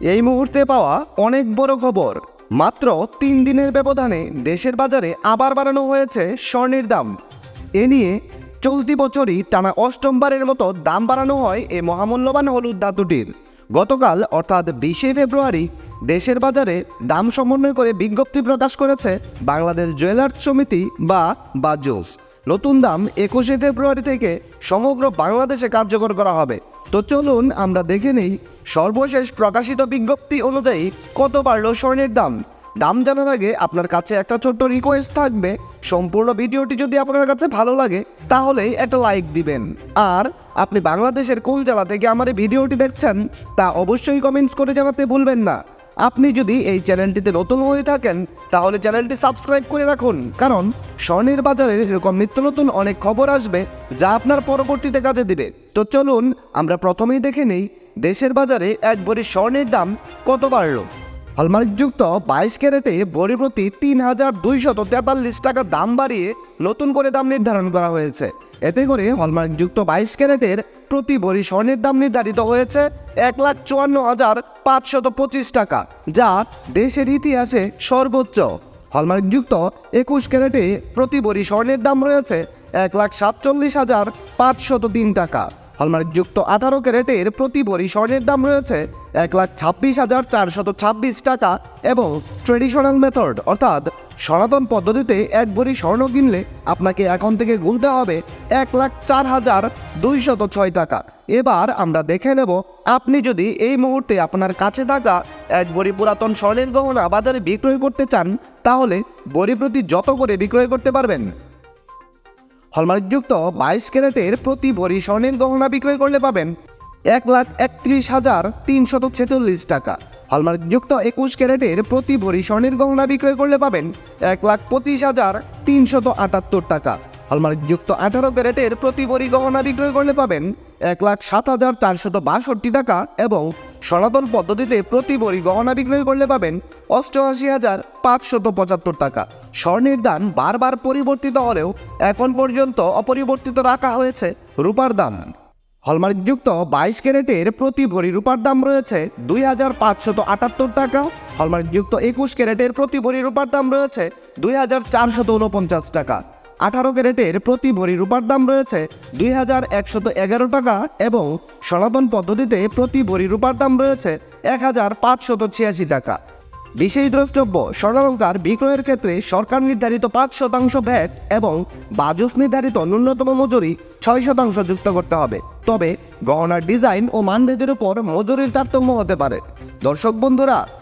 এই মুহূর্তে পাওয়া অনেক বড় খবর। মাত্র তিন দিনের ব্যবধানে দেশের বাজারে আবার বাড়ানো হয়েছে স্বর্ণের দাম। এ নিয়ে চলতি বছরই টানা অষ্টমবারের মতো দাম বাড়ানো হয় এই মহামূল্যবান হলুদ ধাতুটির। গতকাল, অর্থাৎ বিশে ফেব্রুয়ারি, দেশের বাজারে দাম সমন্বয় করে বিজ্ঞপ্তি প্রকাশ করেছে বাংলাদেশ জুয়েলার্স সমিতি বা বাজুস। নতুন দাম একুশে ফেব্রুয়ারি থেকে সমগ্র বাংলাদেশে কার্যকর করা হবে। তো চলুন আমরা দেখে নেই সর্বশেষ প্রকাশিত বিজ্ঞপ্তি অনুযায়ী কত বাড়ল স্বর্ণের দাম? দাম জানার আগে আপনার কাছে একটা ছোট্ট রিকোয়েস্ট থাকবে। সম্পূর্ণ ভিডিওটি যদি আপনার কাছে ভালো লাগে, তাহলেই একটা লাইক দিবেন। আর আপনি বাংলাদেশের কোন জেলা থেকে আমার এই ভিডিওটি দেখছেন, তা অবশ্যই কমেন্টস করে জানাতে ভুলবেন না। আপনি যদি এই চ্যানেলটিতে নতুন হয়ে থাকেন, তাহলে চ্যানেলটি সাবস্ক্রাইব করে রাখুন। কারণ স্বর্ণের বাজারে এরকম নিত্য নতুন অনেক খবর আসবে, যা আপনার পরবর্তীতে কাজে দিবে। তো চলুন, আমরা প্রথমেই দেখে নেই দেশের বাজারে এক ভরি স্বর্ণের দাম কত বাড়ল? হলমার্কযুক্ত বাইশ ক্যারেটে ভরি প্রতি তিন হাজার দুইশত তেতাল্লিশ টাকা দাম বাড়িয়ে নতুন করে দাম নির্ধারণ করা হয়েছে। এতে করে হলমার্কযুক্ত বাইশ ক্যারেটের প্রতি ভরি স্বর্ণের দাম নির্ধারিত হয়েছে এক লাখ চুয়ান্ন হাজার পাঁচশত পঁচিশ টাকা, যা দেশের ইতিহাসে সর্বোচ্চ। হলমার্কযুক্ত একুশ ক্যারেটে প্রতি ভরি স্বর্ণের দাম রয়েছে এক লাখ সাতচল্লিশ হাজার পাঁচশত তিন টাকা। হলমার্কযুক্ত আঠারো ক্যারেটের প্রতি ভরি স্বর্ণের দাম রয়েছে এক লাখ ছাব্বিশ হাজার চারশত ছাব্বিশ টাকা এবং ট্রেডিশনাল মেথড, অর্থাৎ সনাতন পদ্ধতিতে এক ভরি স্বর্ণ কিনলে আপনাকে এখন থেকে গুনতে হবে এক লাখ চার হাজার দুইশত ছয় টাকা। এবার আমরা দেখে নেব, আপনি যদি এই মুহূর্তে আপনার কাছে থাকা এক ভরি পুরাতন স্বর্ণের গহনা বাজারে বিক্রয় করতে চান, তাহলে ভরি প্রতি যত করে বিক্রয় করতে পারবেন? হলমার্কযুক্ত বাইশ ক্যারেটের প্রতি ভরি স্বর্ণের গহনা বিক্রয় করলে পাবেন এক লাখ একত্রিশ হাজার তিনশত ছেচল্লিশ টাকা। হলমার্কযুক্ত একুশ ক্যারেটের প্রতি ভরি স্বর্ণের গহনা বিক্রয় করলে পাবেন এক লাখ পঁচিশ হাজার তিনশত আটাত্তর টাকা। হলমার্কযুক্ত আঠারো ক্যারেটের প্রতি ভরি গহনা বিক্রয় করলে পাবেন এক লাখ সাত হাজার চারশত বাষট্টি টাকা এবং সনাতন পদ্ধতিতে প্রতি ভরি গহনা বিক্রয় করলে পাবেন অষ্টআশি হাজার পাঁচশত পঁচাত্তর টাকা। স্বর্ণের দাম বারবার পরিবর্তিত হলেও এখন পর্যন্ত অপরিবর্তিত রাখা হয়েছে রূপার দাম। হলমার্কযুক্ত বাইশ ক্যারেটের প্রতি ভরি রূপার দাম রয়েছে দুই হাজার পাঁচশত আটাত্তর টাকা। হলমার্কযুক্ত একুশ ক্যারেটের প্রতি ভরি রূপার দাম রয়েছে দুই হাজার চারশত উনপঞ্চাশ টাকা। আঠারো ক্যারেটের প্রতি ভরি রূপার দাম রয়েছে দুই হাজার একশত এগারো টাকা এবং সনাতন পদ্ধতিতে প্রতি ভরি রূপার দাম রয়েছে এক হাজার পাঁচশত ছিয়াশি টাকা। বিশেষ দ্রষ্টব্য, স্বর্ণালঙ্কার বিক্রয়ের ক্ষেত্রে সরকার নির্ধারিত পাঁচ শতাংশ ভ্যাট এবং বাজুস নির্ধারিত ন্যূনতম মজুরি ছয় শতাংশ যুক্ত করতে হবে। তবে গহনার ডিজাইন ও মানভেদের উপর মজুরির তারতম্য হতে পারে। দর্শক বন্ধুরা